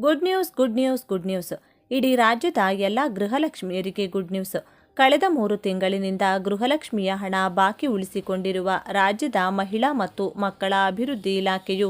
Good news good news good news ಇಡೀ ರಾಜ್ಯದ ಎಲ್ಲ ಗೃಹಲಕ್ಷ್ಮಿಯರಿಗೆ ಗುಡ್ ನ್ಯೂಸ್ ಕಳೆದ ಮೂರು ತಿಂಗಳಿನಿಂದ ಗೃಹಲಕ್ಷ್ಮಿಯ ಹಣ ಬಾಕಿ ಉಳಿಸಿಕೊಂಡಿರುವ ರಾಜ್ಯದ ಮಹಿಳಾ ಮತ್ತು ಮಕ್ಕಳ ಅಭಿವೃದ್ಧಿ ಇಲಾಖೆಯು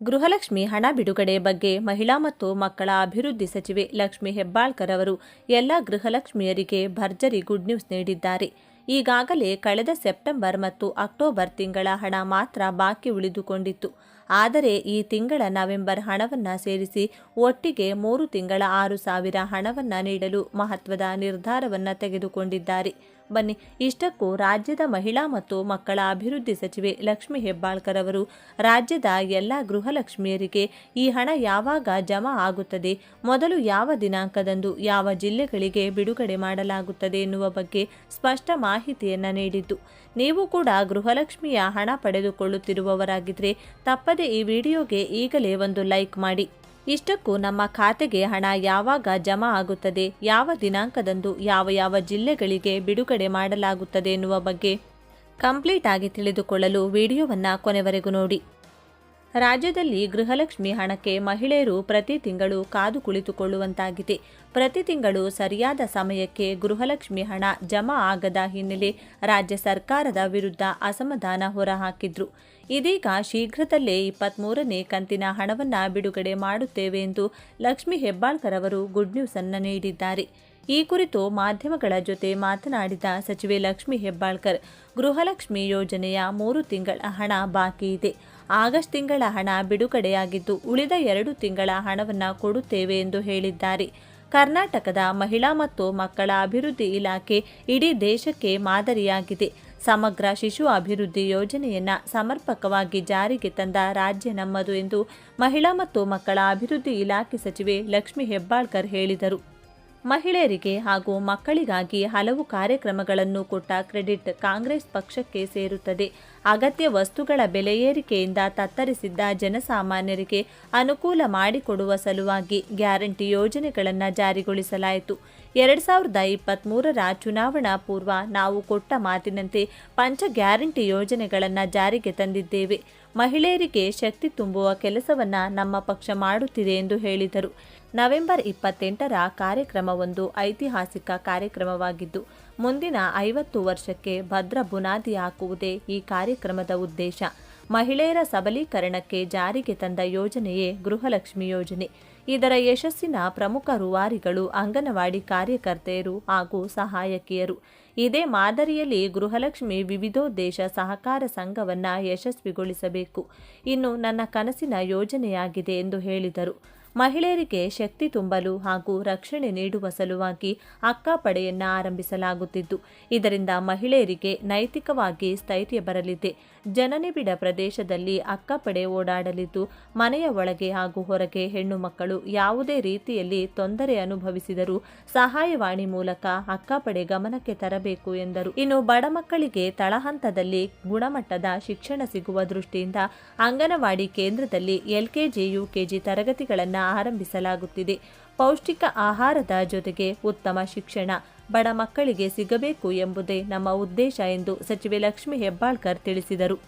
ಗೃಹಲಕ್ಷ್ಮಿ ಹಣ ಬಿಡುಗಡೆ ಬಗ್ಗೆ ಮಹಿಳಾ ಮತ್ತು ಮಕ್ಕಳ ಅಭಿವೃದ್ಧಿ ಸಚಿವೆ ಲಕ್ಷ್ಮಿ ಹೆಬ್ಬಾಳ್ಕರ್ ಅವರು ಎಲ್ಲ ಗೃಹಲಕ್ಷ್ಮಿಯರಿಗೆ ಭರ್ಜರಿ ಗುಡ್ ನ್ಯೂಸ್ ನೀಡಿದ್ದಾರೆ. ಈಗಾಗಲೇ ಕಳೆದ ಸೆಪ್ಟೆಂಬರ್ ಮತ್ತು ಅಕ್ಟೋಬರ್ ತಿಂಗಳ ಹಣ ಮಾತ್ರ ಬಾಕಿ ಉಳಿದುಕೊಂಡಿತ್ತು. ಆದರೆ ಈ ತಿಂಗಳ ನವೆಂಬರ್ ಹಣವನ್ನು ಸೇರಿಸಿ ಒಟ್ಟಿಗೆ ಮೂರು ತಿಂಗಳ ಆರು ಸಾವಿರ ಹಣವನ್ನು ನೀಡಲು ಮಹತ್ವದ ನಿರ್ಧಾರವನ್ನು ತೆಗೆದುಕೊಂಡಿದ್ದಾರೆ. ಬನ್ನಿ. ಇಷ್ಟಕ್ಕೂ ರಾಜ್ಯದ ಮಹಿಳಾ ಮತ್ತು ಮಕ್ಕಳ ಅಭಿವೃದ್ಧಿ ಸಚಿವೆ ಲಕ್ಷ್ಮಿ ಹೆಬ್ಬಾಳ್ಕರ್ ಅವರು, ರಾಜ್ಯದ ಎಲ್ಲ ಗೃಹಲಕ್ಷ್ಮಿಯರಿಗೆ ಈ ಹಣ ಯಾವಾಗ ಜಮಾ ಆಗುತ್ತದೆ, ಮೊದಲು ಯಾವ ದಿನಾಂಕದಂದು ಯಾವ ಜಿಲ್ಲೆಗಳಿಗೆ ಬಿಡುಗಡೆ ಮಾಡಲಾಗುತ್ತದೆ ಎನ್ನುವ ಬಗ್ಗೆ ಸ್ಪಷ್ಟ ಮಾಹಿತಿಯನ್ನು ನೀಡಿದ್ದು. ನೀವು ಕೂಡ ಗೃಹಲಕ್ಷ್ಮಿಯ ಹಣ ಪಡೆದುಕೊಳ್ಳುತ್ತಿರುವವರಾಗಿದ್ದರೆ ತಪ್ಪದೆ ಈ ವಿಡಿಯೋಗೆ ಈಗಲೇ ಒಂದು ಲೈಕ್ ಮಾಡಿ. ಇಷ್ಟಕ್ಕೂ ನಮ್ಮ ಖಾತೆಗೆ ಹಣ ಯಾವಾಗ ಜಮಾ ಆಗುತ್ತದೆ, ಯಾವ ದಿನಾಂಕದಂದು ಯಾವ ಯಾವ ಜಿಲ್ಲೆಗಳಿಗೆ ಬಿಡುಗಡೆ ಮಾಡಲಾಗುತ್ತದೆ ಎನ್ನುವ ಬಗ್ಗೆ ಕಂಪ್ಲೀಟ್ ಆಗಿ ತಿಳಿದುಕೊಳ್ಳಲು ವಿಡಿಯೋವನ್ನು ಕೊನೆವರೆಗೂ ನೋಡಿ. ರಾಜ್ಯದಲ್ಲಿ ಗೃಹಲಕ್ಷ್ಮಿ ಹಣಕ್ಕೆ ಮಹಿಳೆಯರು ಪ್ರತಿ ತಿಂಗಳು ಕಾದು ಕುಳಿತುಕೊಳ್ಳುವಂತಾಗಿದೆ. ಪ್ರತಿ ತಿಂಗಳು ಸರಿಯಾದ ಸಮಯಕ್ಕೆ ಗೃಹಲಕ್ಷ್ಮಿ ಹಣ ಜಮಾ ಆಗದ ಹಿನ್ನೆಲೆ ರಾಜ್ಯ ಸರ್ಕಾರದ ವಿರುದ್ಧ ಅಸಮಾಧಾನ ಹೊರಹಾಕಿದ್ರು. ಇದೀಗ ಶೀಘ್ರದಲ್ಲೇ ಇಪ್ಪತ್ಮೂರನೇ ಕಂತಿನ ಹಣವನ್ನು ಬಿಡುಗಡೆ ಮಾಡುತ್ತೇವೆ ಎಂದು ಲಕ್ಷ್ಮಿ ಹೆಬ್ಬಾಳ್ಕರ್ ಅವರು ಗುಡ್ ನ್ಯೂಸ್ ಅನ್ನು ನೀಡಿದ್ದಾರೆ. ಈ ಕುರಿತು ಮಾಧ್ಯಮಗಳ ಜೊತೆ ಮಾತನಾಡಿದ ಸಚಿವೆ ಲಕ್ಷ್ಮಿ ಹೆಬ್ಬಾಳ್ಕರ್, ಗೃಹಲಕ್ಷ್ಮಿ ಯೋಜನೆಯ ಮೂರು ತಿಂಗಳ ಹಣ ಬಾಕಿ ಇದೆ. ಆಗಸ್ಟ್ ತಿಂಗಳ ಹಣ ಬಿಡುಗಡೆಯಾಗಿದ್ದು, ಉಳಿದ ಎರಡು ತಿಂಗಳ ಹಣವನ್ನು ಕೊಡುತ್ತೇವೆ ಎಂದು ಹೇಳಿದ್ದಾರೆ. ಕರ್ನಾಟಕದ ಮಹಿಳಾ ಮತ್ತು ಮಕ್ಕಳ ಅಭಿವೃದ್ಧಿ ಇಲಾಖೆ ಇಡೀ ದೇಶಕ್ಕೆ ಮಾದರಿಯಾಗಿದೆ. ಸಮಗ್ರ ಶಿಶು ಅಭಿವೃದ್ಧಿ ಯೋಜನೆಯನ್ನು ಸಮರ್ಪಕವಾಗಿ ಜಾರಿಗೆ ತಂದ ರಾಜ್ಯ ನಮ್ಮದು ಎಂದು ಮಹಿಳಾ ಮತ್ತು ಮಕ್ಕಳ ಅಭಿವೃದ್ಧಿ ಇಲಾಖೆ ಸಚಿವೆ ಲಕ್ಷ್ಮಿ ಹೆಬ್ಬಾಳ್ಕರ್ ಹೇಳಿದರು. ಮಹಿಳೆಯರಿಗೆ ಹಾಗೂ ಮಕ್ಕಳಿಗಾಗಿ ಹಲವು ಕಾರ್ಯಕ್ರಮಗಳನ್ನು ಕೊಟ್ಟ ಕ್ರೆಡಿಟ್ ಕಾಂಗ್ರೆಸ್ ಪಕ್ಷಕ್ಕೆ ಸೇರುತ್ತದೆ. ಅಗತ್ಯ ವಸ್ತುಗಳ ಬೆಲೆ ಏರಿಕೆಯಿಂದ ತತ್ತರಿಸಿದ್ದ ಜನಸಾಮಾನ್ಯರಿಗೆ ಅನುಕೂಲ ಮಾಡಿಕೊಡುವ ಸಲುವಾಗಿ ಗ್ಯಾರಂಟಿ ಯೋಜನೆಗಳನ್ನು ಜಾರಿಗೊಳಿಸಲಾಯಿತು. ಎರಡು ಸಾವಿರದ ಇಪ್ಪತ್ತ್ಮೂರರ ಚುನಾವಣಾ ಪೂರ್ವ ನಾವು ಕೊಟ್ಟ ಮಾತಿನಂತೆ ಪಂಚ ಗ್ಯಾರಂಟಿ ಯೋಜನೆಗಳನ್ನು ಜಾರಿಗೆ ತಂದಿದ್ದೇವೆ. ಮಹಿಳೆಯರಿಗೆ ಶಕ್ತಿ ತುಂಬುವ ಕೆಲಸವನ್ನು ನಮ್ಮ ಪಕ್ಷ ಮಾಡುತ್ತಿದೆ ಎಂದು ಹೇಳಿದರು. ನವೆಂಬರ್ ಇಪ್ಪತ್ತೆಂಟರ ಕಾರ್ಯಕ್ರಮವೊಂದು ಐತಿಹಾಸಿಕ ಕಾರ್ಯಕ್ರಮವಾಗಿದ್ದು ಮುಂದಿನ ಐವತ್ತು ವರ್ಷಕ್ಕೆ ಭದ್ರ ಬುನಾದಿ ಹಾಕುವುದೇ ಈ ಕಾರ್ಯಕ್ರಮದ ಉದ್ದೇಶ. ಮಹಿಳೆಯರ ಸಬಲೀಕರಣಕ್ಕೆ ಜಾರಿಗೆ ತಂದ ಯೋಜನೆಯೇ ಗೃಹಲಕ್ಷ್ಮಿ ಯೋಜನೆ. ಇದರ ಯಶಸ್ಸಿನ ಪ್ರಮುಖ ರೂವಾರಿಗಳು ಅಂಗನವಾಡಿ ಕಾರ್ಯಕರ್ತೆಯರು ಹಾಗೂ ಸಹಾಯಕಿಯರು. ಇದೇ ಮಾದರಿಯಲ್ಲಿ ಗೃಹಲಕ್ಷ್ಮಿ ವಿವಿಧೋದ್ದೇಶ ಸಹಕಾರ ಸಂಘವನ್ನು ಯಶಸ್ವಿಗೊಳಿಸಬೇಕು. ಇನ್ನು ನನ್ನ ಕನಸಿನ ಯೋಜನೆಯಾಗಿದೆ ಎಂದು ಹೇಳಿದರು. ಮಹಿಳೆಯರಿಗೆ ಶಕ್ತಿ ತುಂಬಲು ಹಾಗೂ ರಕ್ಷಣೆ ನೀಡುವ ಸಲುವಾಗಿ ಅಕ್ಕ ಪಡೆಯನ್ನ ಆರಂಭಿಸಲಾಗುತ್ತಿದ್ದು, ಇದರಿಂದ ಮಹಿಳೆಯರಿಗೆ ನೈತಿಕವಾಗಿ ಸ್ಥೈರ್ಯ ಬರಲಿದೆ. ಜನನಿಬಿಡ ಪ್ರದೇಶದಲ್ಲಿ ಅಕ್ಕಪಡೆ ಓಡಾಡಲಿದ್ದು, ಮನೆಯ ಒಳಗೆ ಹಾಗೂ ಹೊರಗೆ ಹೆಣ್ಣು ಮಕ್ಕಳು ಯಾವುದೇ ರೀತಿಯಲ್ಲಿ ತೊಂದರೆ ಅನುಭವಿಸಿದರೂ ಸಹಾಯವಾಣಿ ಮೂಲಕ ಅಕ್ಕಪಡೆ ಗಮನಕ್ಕೆ ತರಬೇಕು ಎಂದರು. ಇನ್ನು ಬಡ ಮಕ್ಕಳಿಗೆ ತಳಹಂತದಲ್ಲಿ ಗುಣಮಟ್ಟದ ಶಿಕ್ಷಣ ಸಿಗುವ ದೃಷ್ಟಿಯಿಂದ ಅಂಗನವಾಡಿ ಕೇಂದ್ರದಲ್ಲಿ ಎಲ್ಕೆಜಿ, ಯುಕೆಜಿ ತರಗತಿಗಳನ್ನು ಆರಂಭಿಸಲಾಗುತ್ತಿದೆ. ಪೌಷ್ಟಿಕ ಆಹಾರದ ಜೊತೆಗೆ ಉತ್ತಮ ಶಿಕ್ಷಣ, ಬಡ ಮಕ್ಕಳಿಗೆ ಸಿಗಬೇಕು ಎಂಬುದೇ ನಮ್ಮ ಉದ್ದೇಶ ಎಂದು ಸಚಿವೆ ಲಕ್ಷ್ಮೀ ಹೆಬ್ಬಾಳ್ಕರ್ ತಿಳಿಸಿದರು.